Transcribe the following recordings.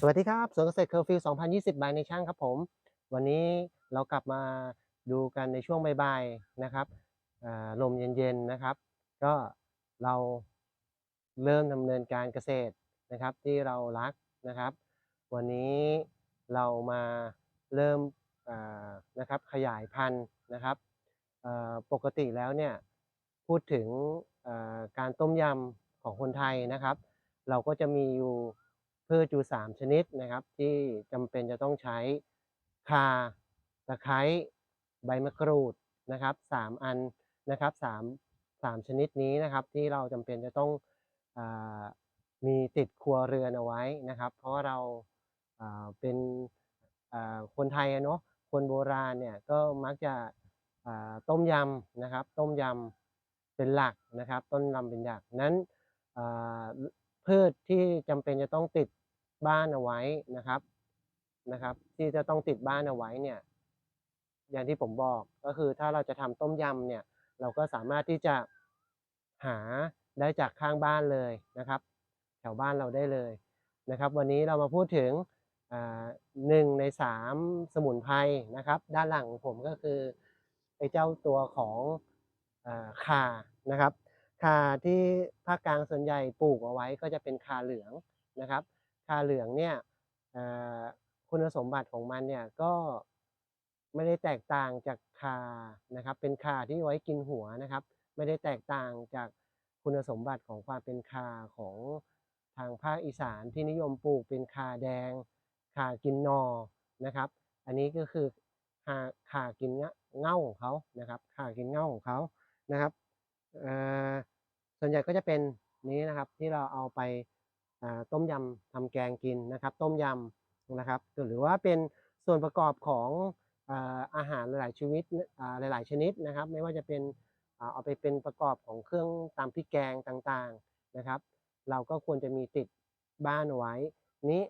สวัสดีครับสวนเกษตรเคอร์ฟิว2020บายในช่างครับผม วันนี้เรากลับมาดูกันในช่วงบ่ายๆนะครับลมเย็นๆนะครับ ก็เราเริ่มดำเนินการเกษตรนะครับ ที่เรารักนะครับ วันนี้เรามาเริ่มนะครับขยายพันธุ์นะครับปกติแล้วเนี่ยพูดถึงการต้มยำของคนไทยนะครับ เราก็จะมีอยู่ พืชอยู่สามชนิดนะครับ ที่จำเป็นจะต้องใช้ข่าตะไคร้ใบมะกรูดนะครับสามอันนะครับสามสามชนิดนี้นะครับ ที่เราจำเป็นจะต้องอมีติดครัวเรือนเอาไว้นะครับ เพราะเราเป็นคนไทยเนาะคนโบราณเนี่ยก็มักจะต้มยำนะครับ ต้มยำเป็นหลักนะครับ ต้นยำเป็นหลักนั้นพืชที่จำเป็นจะต้องติด บ้านเอาไว้นะครับนะครับ ที่จะต้องติดบ้านเอาไว้เนี่ย อย่างที่ผมบอกก็คือถ้าเราจะทำต้มยำเนี่ย เราก็สามารถที่จะหาได้จากข้างบ้านเลยนะครับ แถวบ้านเราได้เลยนะครับ วันนี้เรามาพูดถึงหนึ่งในสามสมุนไพรนะครับ ด้านหลังของผมก็คือไอ้เจ้าตัวของอาข่านะครับข่าที่ภาคกลางส่วนใหญ่ปลูกเอาไว้ก็จะเป็นข่าเหลืองนะครับ ข่าเหลืองเนี่ยคุณสมบัติของมันเนี่ยก็ไม่ได้แตกต่างจากข่านะครับ เป็นข่าที่ไว้กินหัวนะครับ ไม่ได้แตกต่างจากคุณสมบัติของความเป็นข่าของทางภาคอีสานที่นิยมปลูกเป็นข่าแดงข่ากินนอนะครับ อันนี้ก็คือข่าข่ากินเง่าของเขานะครับข่ากินเง่าของเขานะครับส่วนใหญ่ก็จะเป็นนี้นะครับที่เราเอาไป ต้มยำทำแกงกินนะครับ ต้มยำนะครับ หรือว่าเป็นส่วนประกอบของอาหารหลายๆชีวิตหลาย ๆ ชนิดนะครับ ไม่ว่าจะเป็นเอาไปเป็นประกอบของเครื่องตำพริกแกงต่างๆนะครับ เราก็ควรจะมีติดบ้านไว้นี้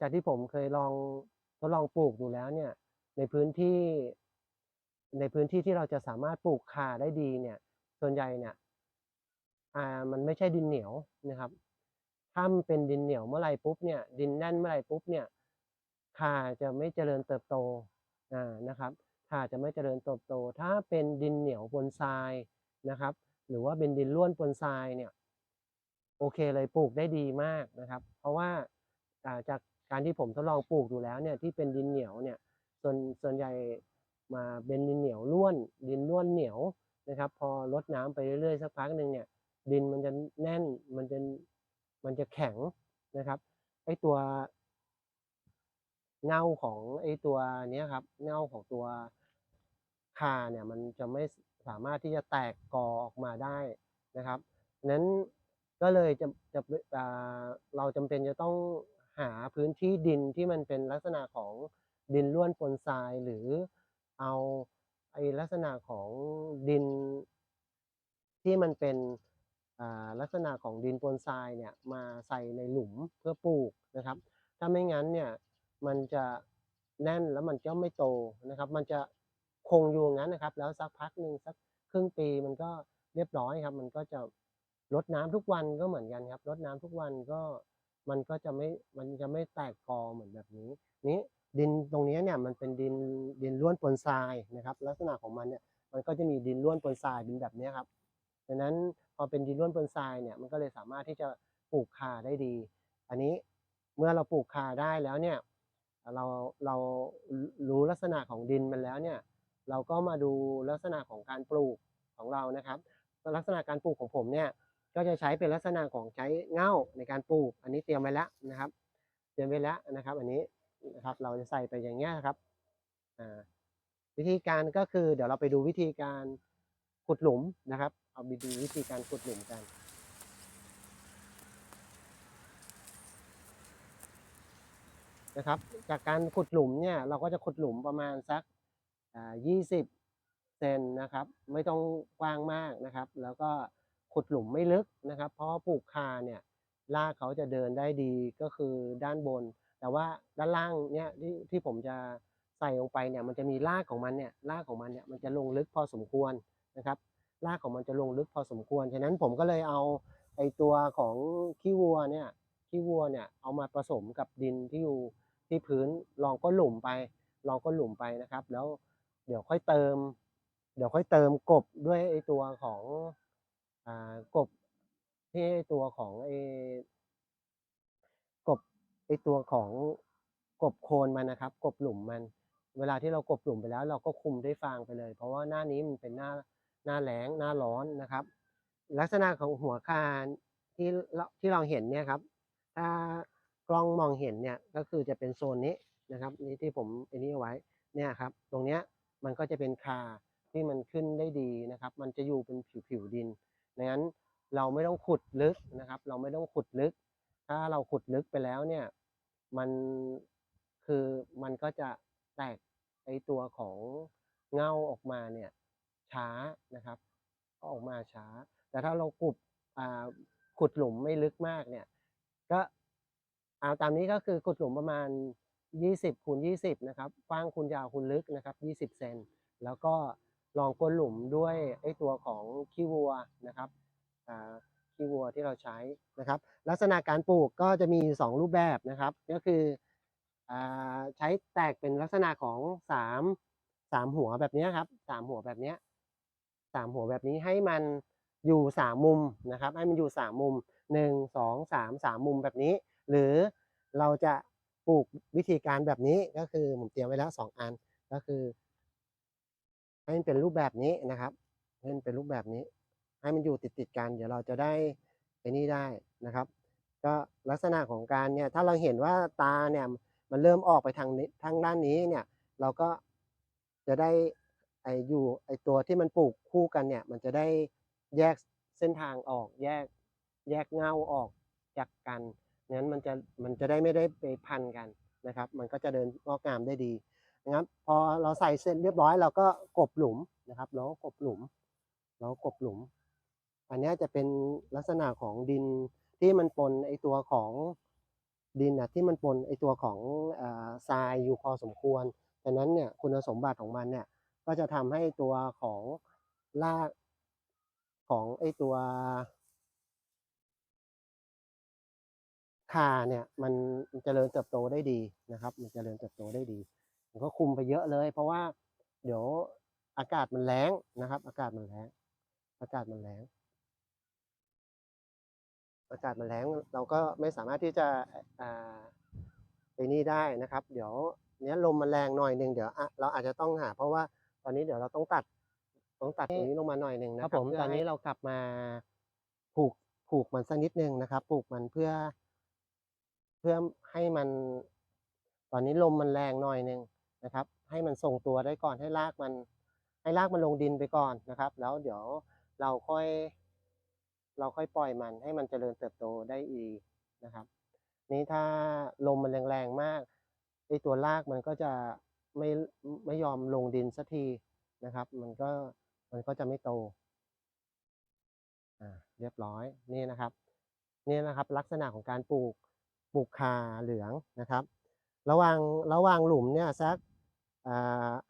จากที่ผมเคยลองทดลองปลูกดูแล้วเนี่ยในพื้นที่ในพื้นที่ที่เราจะสามารถปลูกข่าได้ดีเนี่ยส่วนใหญ่เนี่ยมันไม่ใช่ดินเหนียวนะครับ ถ้ามันเป็นดินเหนียวเมื่อไรปุ๊บเนี่ยดินแน่นเมื่อไรปุ๊บเนี่ยข่าจะไม่เจริญเติบโตนะครับข่าจะไม่เจริญเติบโต ถ้าเป็นดินเหนียวปนทรายนะครับ หรือว่าเป็นดินร่วนปนทรายเนี่ยโอเคเลยปลูกได้ดีมากนะครับ เพราะว่าจากการที่ผมทดลองปลูกดูแล้วเนี่ยที่เป็นดินเหนียวเนี่ยส่วนส่วนใหญ่มาเป็นดินเหนียวร่วนดินร่วนเหนียวนะครับ พอลดน้ำไปเรื่อยๆสักพักหนึ่งเนี่ยดินมันจะแน่นมันจะ มันจะแข็งนะครับไอตัวเงาของไอตัวเนี้ยครับเงาของตัวคาเนี่ยมันจะไม่สามารถที่จะแตกกอออกมาได้นะครับนั้นก็เลยจะจะเราจำเป็นจะต้องหาพื้นที่ดินที่มันเป็นลักษณะของดินร่วนปนทรายหรือเอาไอลักษณะของดินที่มันเป็น ลักษณะของดินปนทรายเนี่ยมาใส่ในหลุมเพื่อปลูกนะครับ ถ้าไม่งั้นเนี่ยมันจะแน่นแล้วมันก็ไม่โตนะครับ มันจะคงอยู่งั้นนะครับ แล้วสักพักหนึ่งสักครึ่งปีมันก็เรียบร้อยครับ มันก็จะรดน้ำทุกวันก็เหมือนกันครับรดน้ำทุกวันก็มันก็จะไม่มันจะไม่แตกกอเหมือนแบบนี้ นี้ดินตรงนี้เนี่ยมันเป็นดินดินร่วนปนทรายนะครับ ลักษณะของมันเนี่ยมันก็จะมีดินร่วนปนทรายเป็นแบบนี้ครับ ดังนั้นพอเป็นดินร่วนปนทรายเนี่ยมันก็เลยสามารถที่จะปลูกคาได้ดี อันนี้เมื่อเราปลูกคาได้แล้วเนี่ยเราเรารู้ลักษณะของดินมันแล้วเนี่ยเราก็มาดูลักษณะของการปลูกของเรานะครับ ลักษณะการปลูกของผมเนี่ยก็จะใช้เป็นลักษณะของใช้เง่าในการปลูก อันนี้เตรียมไว้แล้วนะครับเตรียมไว้แล้วนะครับ อันนี้นะครับเราจะใส่ไปอย่างเงี้ยครับวิธีการก็คือเดี๋ยวเราไปดูวิธีการ ขุดหลุมนะครับ เอาไปดูวิธีการขุดหลุมกัน นะครับ จากการขุดหลุมเนี่ยเราก็จะขุดหลุมประมาณสักอ่า20เซนนะครับ ไม่ต้องกว้างมากนะครับ แล้วก็ขุดหลุมไม่ลึกนะครับ เพราะปลูกคาเนี่ยรากเขาจะเดินได้ดีก็คือด้านบน แต่ว่าด้านล่างเนี่ยที่ที่ผมจะใส่ลงไปเนี่ยมันจะมีรากของมันเนี่ยรากของมันเนี่ยมันจะลงลึกพอสมควร นะครับรากของมันจะลงลึกพอสมควร ฉะนั้นผมก็เลยเอาไอตัวของขี้วัวเนี่ยขี้วัวเนี่ยเอามาผสมกับดินที่อยู่ที่พื้นลองก้นหลุมไป ลองก้นหลุมไปนะครับ แล้วเดี๋ยวค่อยเติม เดี๋ยวค่อยเติมกบด้วยไอตัวของอ่ากบที่ตัวของไอกบไอตัวของกบโคนมันนะครับ กบหลุมมัน เวลาที่เรากบหลุมไปแล้ว เราก็คุมด้วยฟางไปเลย เพราะว่าหน้านี้มันเป็นหน้า หน้าแล้งหน้าร้อนนะครับ ลักษณะของหัวคานที่ที่เราเห็นเนี่ยครับถ้ากล้องมองเห็นเนี่ยก็คือจะเป็นโซนนี้นะครับนี่ที่ผมอ้นี่เอาไว้เนี่ยครับ ตรงเนี้ยมันก็จะเป็นคาที่มันขึ้นได้ดีนะครับ มันจะอยู่เป็นผิวผิวดินดังนั้นเราไม่ต้องขุดลึกนะครับ เราไม่ต้องขุดลึก ถ้าเราขุดลึกไปแล้วเนี่ยมันคือมันก็จะแตกไอตัวของเงาออกมาเนี่ย ช้านะครับ ก็ออกมาช้า แต่ถ้าเราขุดอ่าขุดหลุมไม่ลึกมากเนี่ย ก็เอาตามนี้ก็คือขุดหลุมประมาณ 20คูณ20 นะครับกว้างคูณยาวคูณลึกนะครับ 20 เซน แล้วก็ลองก้นหลุมด้วยไอ้ตัวของขี้วัวนะครับขี้วัวที่เราใช้นะครับ ลักษณะการปลูกก็จะมีอยู่สองรูปแบบนะครับ ก็คืออใช้แตกเป็นลักษณะของสามสามหัวแบบนี้ครับสามหัวแบบนี้ สามหัวแบบนี้ให้มันอยู่สามมุมนะครับให้มันอยู่สามมุมหนึ่งสองสามสามมุมแบบนี้ หรือเราจะปลูกวิธีการแบบนี้ก็คือผมเตรียมไว้แล้วสองอันก็คือ ให้มันเป็นรูปแบบนี้นะครับให้มันเป็นรูปแบบนี้ ให้มันอยู่ติดติดกัน เดี๋ยวเราจะได้ไอ้นี่ได้นะครับ ก็ลักษณะของการเนี่ยถ้าเราเห็นว่าตาเนี่ยมันเริ่มออกไปทางนี้ทางด้านนี้เนี่ยเราก็จะได้ ไออยู่ไอตัวที่มันปลูกคู่กันเนี่ย มันจะได้แยกเส้นทางออก แยกแยกเงาออกจากกันงั้นมันจะมันจะได้ไม่ได้ไปพันกันนะครับ มันก็จะเดินงอกงามได้ดีนะครับ พอเราใส่เสร็จเรียบร้อยเราก็กบหลุมนะครับแล้วก็กบหลุมแล้วกบหลุม อันนี้จะเป็นลักษณะของดินที่มันปนไอตัวของดินนะที่มันปนไอตัวของอาทรายอยู่พอสมควรดังนั้นเนี่ยคุณสมบัติของมันเนี่ย ก็จะทำให้ตัวของรากของไอตัวคาเนี่ยมันเจริญเติบโตได้ดีนะครับ มันเจริญเติบโตได้ดีมันก็คุมไปเยอะเลย เพราะว่าเดี๋ยวอากาศมันแล้งนะครับ อากาศมันแล้งอากาศมันแล้งอากาศมันแล้งเราก็ไม่สามารถที่จะอ่าไปนี่ได้นะครับ เดี๋ยวเนี้ยลมมันแรงหน่อยหนึ่งเดี๋ยวอะเราอาจจะต้องหา เพราะว่า ตอนนี้เดี๋ยวเราต้องตัดต้องตัดตรงนี้ลงมาหน่อยหนึ่งนะครับผมตอนนี้เรากลับมาผูกผูกมันสักนิดนึงนะครับผูกมันเพื่อ เพื่อให้มัน ตอนนี้ลมมันแรงหน่อยหนึ่งนะครับ ให้มันทรงตัวได้ก่อนให้รากมัน ให้รากมันลงดินไปก่อนนะครับ แล้วเดี๋ยวเราค่อย เราค่อยปล่อยมันให้มันเจริญเติบโตได้อีกนะครับ นี้ถ้าลมมันแรงๆมากไอตัวรากมันก็จะ ไม่ไม่ยอมลงดินสักทีนะครับ มันก็มันก็จะไม่โตอ่าเรียบร้อยนี่นะครับนี่นะครับ ลักษณะของการปลูกปลูกคาเหลืองนะครับ ระหว่างระหว่างหลุมเนี่ยสัก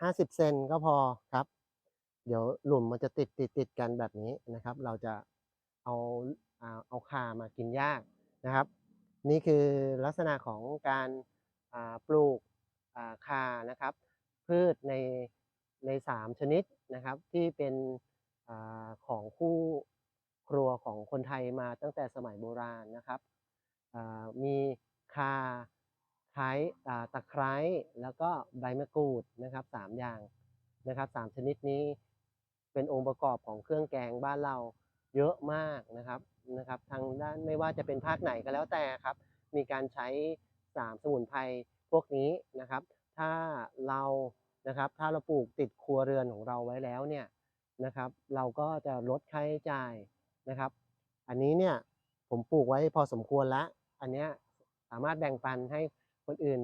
ห้าสิบเซนก็พอครับ เดี๋ยวหลุมมันจะติดติดติดกันแบบนี้นะครับ เราจะเอาอ่าเอาคามากินยากนะครับ นี่คือลักษณะของการปลูก คานะครับ พืชในในสามชนิดนะครับ ที่เป็นอของคู่ครัวของคนไทยมาตั้งแต่สมัยโบราณนะครับมีคาไคร้อ่าตะไคร้แล้วก็ใบมะกรูดนะครับสามอย่างนะครับสามชนิดนี้เป็นองค์ประกอบของเครื่องแกงบ้านเราเยอะมากนะครับนะครับ ทางด้านไม่ว่าจะเป็นภาคไหนก็แล้วแต่ครับ มีการใช้สามสมุนไพร พวกนี้นะครับ ถ้าเรานะครับถ้าเราปลูกติดครัวเรือนของเราไว้แล้วเนี่ยนะครับ เราก็จะลดค่าใช้จ่ายนะครับ อันนี้เนี่ยผมปลูกไว้พอสมควรแล้วอันเนี้ยสามารถแบ่งปันให้คนอื่น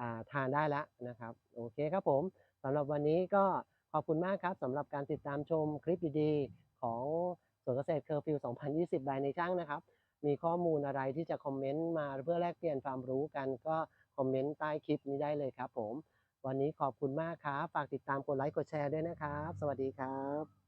อาทานได้แล้วนะครับ โอเคครับผมสำหรับวันนี้ก็ขอบคุณมากครับสำหรับการติดตามชมคลิปดีๆของสวนเกษตรเคอร์ฟิว 2020 บายในช่างนะครับ มีข้อมูลอะไรที่จะคอมเมนต์มาเพื่อแลกเปลี่ยนความรู้กันก็คอมเมนต์ใต้คลิปนี้ได้เลยครับผม วันนี้ขอบคุณมากครับ ฝากติดตามกดไลค์กดแชร์ด้วยนะครับ สวัสดีครับ